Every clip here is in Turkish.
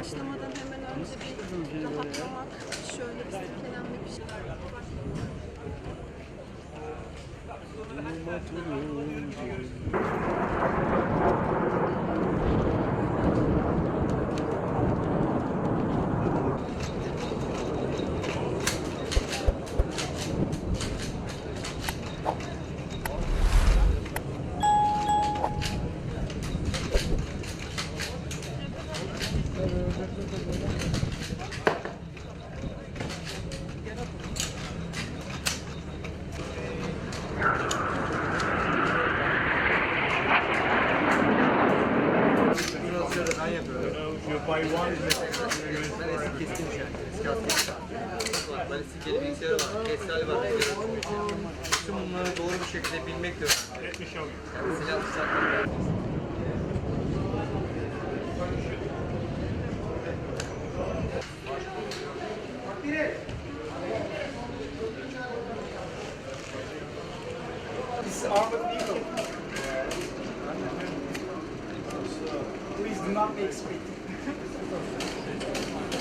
başlamadan hemen önce bir rahatlamak, şöyle bir silkelenmek bir şeyler yapmak. Balistik bilgisayarı var, kesal var. Tüm bunları doğru bir şekilde bilmek de önemli. Yani silah tutsak It's armed people. Please do not be expected.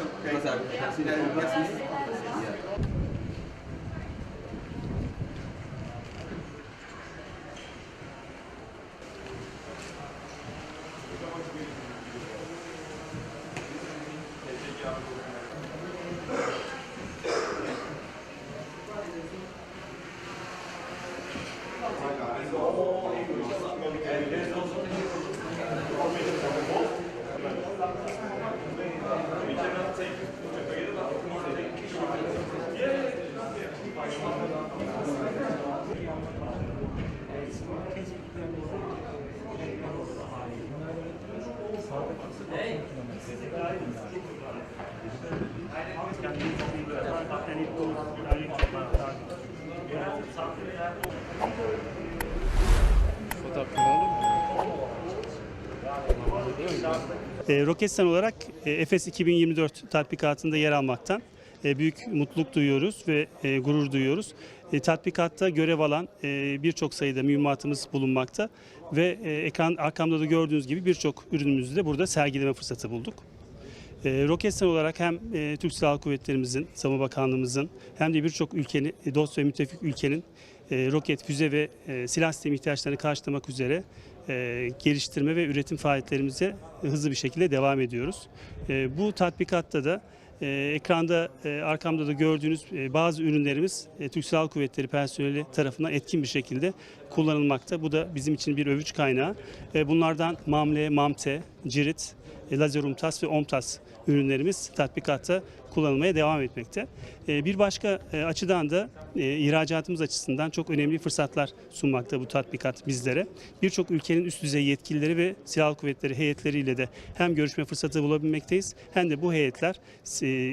Yes, okay. Yes, And there's also E, Roketsan olarak e, Efes 2024 tatbikatında yer almaktan e, büyük mutluluk duyuyoruz ve e, gurur duyuyoruz. E, tatbikatta görev alan e, birçok sayıda mühimmatımız bulunmakta ve e, ekran arkamda da gördüğünüz gibi birçok ürünümüzü de burada sergileme fırsatı bulduk. E, olarak hem Türk Silahlı Kuvvetlerimizin, Savunma Bakanlığımızın hem de birçok ülkenin, dost ve müttefik ülkenin roket, füze ve silah sistemi ihtiyaçlarını karşılamak üzere geliştirme ve üretim faaliyetlerimize hızlı bir şekilde devam ediyoruz. Bu tatbikatta da e, ekranda e, arkamda da gördüğünüz e, bazı ürünlerimiz e, Türk Silahlı Kuvvetleri personeli tarafından etkin bir şekilde kullanılmakta. Bu da bizim için bir övüç kaynağı. E, bunlardan MAMLE, MAMTE, CIRIT, e, Lazer UMTAS ve OMTAS ürünlerimiz tatbikatta kullanılmaya devam etmekte. E, Bir başka e, açıdan da ihracatımız açısından çok önemli fırsatlar sunmakta bu tatbikat bizlere. Birçok ülkenin üst düzey yetkilileri ve silahlı kuvvetleri heyetleriyle de hem görüşme fırsatı bulabilmekteyiz hem de bu heyetler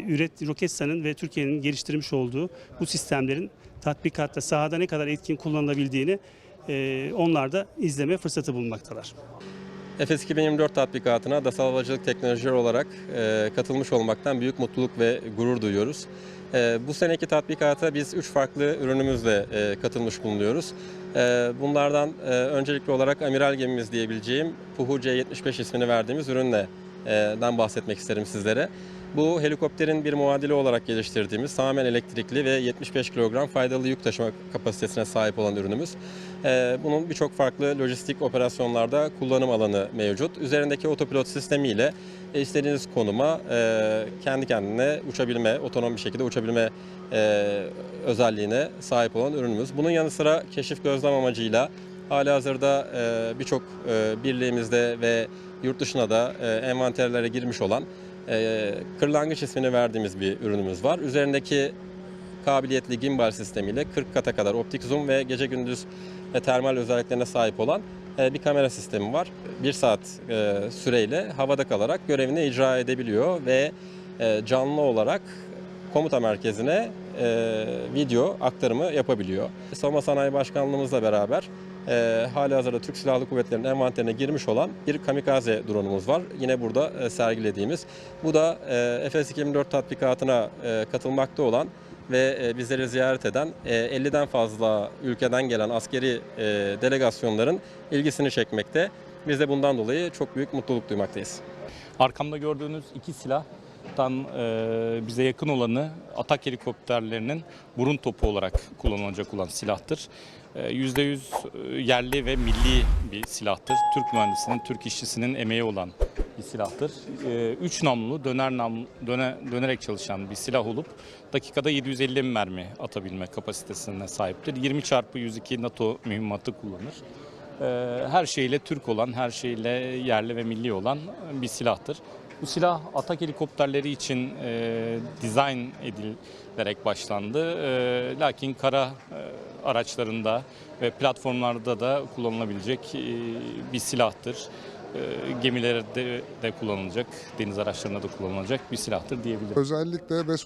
üret Roketsan'ın ve Türkiye'nin geliştirmiş olduğu bu sistemlerin tatbikatta sahada ne kadar etkin kullanılabildiğini onlar da izleme fırsatı bulunmaktalar. Efes 2024 tatbikatına DASAL Havacılık Teknolojileri olarak e, katılmış olmaktan büyük mutluluk ve gurur duyuyoruz. E, bu seneki tatbikata biz üç farklı ürünümüzle e, katılmış bulunuyoruz. E, bunlardan e, öncelikli olarak amiral gemimiz diyebileceğim Puhu C75 ismini verdiğimiz ürünle e, den bahsetmek isterim sizlere. Bu helikopterin bir muadili olarak geliştirdiğimiz tamamen elektrikli ve 75 kilogram faydalı yük taşıma kapasitesine sahip olan ürünümüz. Ee, Bunun birçok farklı lojistik operasyonlarda kullanım alanı mevcut. Üzerindeki otopilot sistemiyle e, istediğiniz konuma e, kendi kendine uçabilme, otonom bir şekilde uçabilme e, özelliğine sahip olan ürünümüz. Bunun yanı sıra keşif gözlem amacıyla Halihazırda e, birçok birliğimizde ve yurt dışına da e, envanterlere girmiş olan kırlangıç ismini verdiğimiz bir ürünümüz var. Üzerindeki kabiliyetli gimbal sistemiyle 40 kata kadar optik zoom ve gece gündüz ve termal özelliklerine sahip olan e, bir kamera sistemi var. Bir saat e, süreyle havada kalarak görevini icra edebiliyor ve e, canlı olarak komuta merkezine video aktarımı yapabiliyor. Savunma Sanayi Başkanlığımızla beraber e, hali hazırda Türk Silahlı Kuvvetleri'nin envanterine girmiş olan bir kamikaze drone'umuz var. Yine burada sergilediğimiz. Bu da e, Efes 2004 tatbikatına katılmakta olan ve e, bizleri ziyaret eden e, 50'den fazla ülkeden gelen askeri e, delegasyonların ilgisini çekmekte. Biz de bundan dolayı çok büyük mutluluk duymaktayız. Arkamda gördüğünüz iki silahtan e, bize yakın olanı atak helikopterlerinin burun topu olarak kullanılacak olan silahtır. E, %100 yerli ve milli bir silahtır. Türk mühendisinin, Türk işçisinin emeği olan bir silahtır. E, Üç namlulu döner nam, döne, dönerek çalışan bir silah olup dakikada 750 mermi atabilme kapasitesine sahiptir. 20 çarpı 102 NATO mühimmatı kullanır. Ee, her şeyle Türk olan, her şeyle yerli ve milli olan bir silahtır. Bu silah atak helikopterleri için e, dizayn edilerek başlandı. E, lakin kara e, araçlarında ve platformlarda da kullanılabilecek e, bir silahtır. E, gemilerde de kullanılacak, deniz araçlarında da kullanılacak bir silahtır diyebilirim. Özellikle BES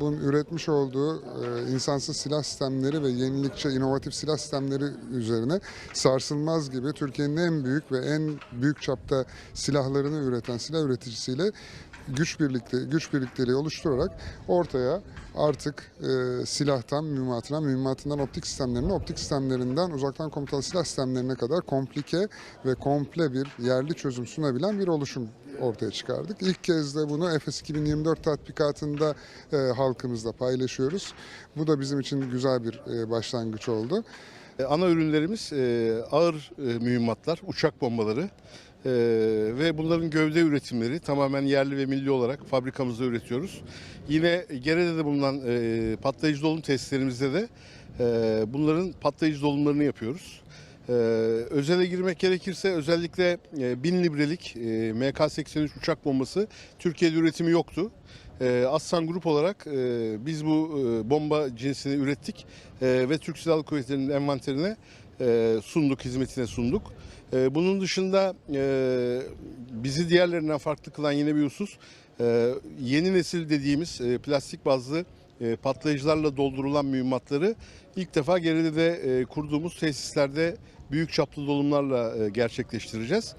Group'un üretmiş olduğu e, insansız silah sistemleri ve yenilikçi inovatif silah sistemleri üzerine sarsılmaz gibi Türkiye'nin en büyük ve en büyük çapta silahlarını üreten silah üreticisiyle güç birlikte güç birlikleri oluşturarak ortaya artık e, silahtan mühimmatına, mühimmatından optik sistemlerine, optik sistemlerinden uzaktan komutalı silah sistemlerine kadar komplike ve komple bir yerli çözüm sunabilen bir oluşum ortaya çıkardık. İlk kez de bunu Efes 2024 tatbikatında e, halkımızla paylaşıyoruz. Bu da bizim için güzel bir e, başlangıç oldu. E, Ana ürünlerimiz e, ağır mühimmatlar, uçak bombaları ve bunların gövde üretimleri tamamen yerli ve milli olarak fabrikamızda üretiyoruz. Yine Gere'de de bulunan patlayıcı dolum testlerimizde de bunların patlayıcı dolumlarını yapıyoruz. Ee, özele girmek gerekirse özellikle e, 1000 librelik e, MK-83 uçak bombası Türkiye'de üretimi yoktu. E, Aslan Grup olarak e, biz bu e, bomba cinsini ürettik e, ve Türk Silahlı Kuvvetleri'nin envanterine e, sunduk, hizmetine sunduk. E, bunun dışında e, bizi diğerlerinden farklı kılan yine bir husus e, yeni nesil dediğimiz e, plastik bazlı e, patlayıcılarla doldurulan mühimmatları ilk defa geride de e, kurduğumuz tesislerde büyük çaplı dolumlarla e, gerçekleştireceğiz.